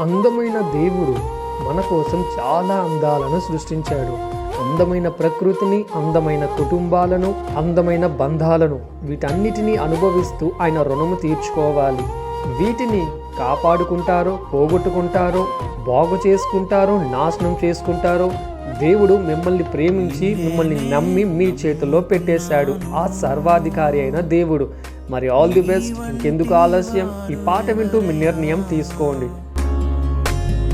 అందమైన దేవుడు మన కోసం చాలా అందాలను సృష్టించాడు. అందమైన ప్రకృతిని అందమైన కుటుంబాలను అందమైన బంధాలను వీటన్నిటినీ అనుభవిస్తూ ఆయన రుణము తీర్చుకోవాలి. వీటిని కాపాడుకుంటారో పోగొట్టుకుంటారో బాగు చేసుకుంటారో నాశనం చేసుకుంటారో దేవుడు మిమ్మల్ని ప్రేమించి మిమ్మల్ని నమ్మి మీ చేతుల్లో పెట్టేశాడు. ఆ సర్వాధికారి అయిన దేవుడు. మరి ఆల్ ది బెస్ట్. ఇంకెందుకు ఆలస్యం? ఈ పాట వింటూ మీ నిర్ణయం తీసుకోండి.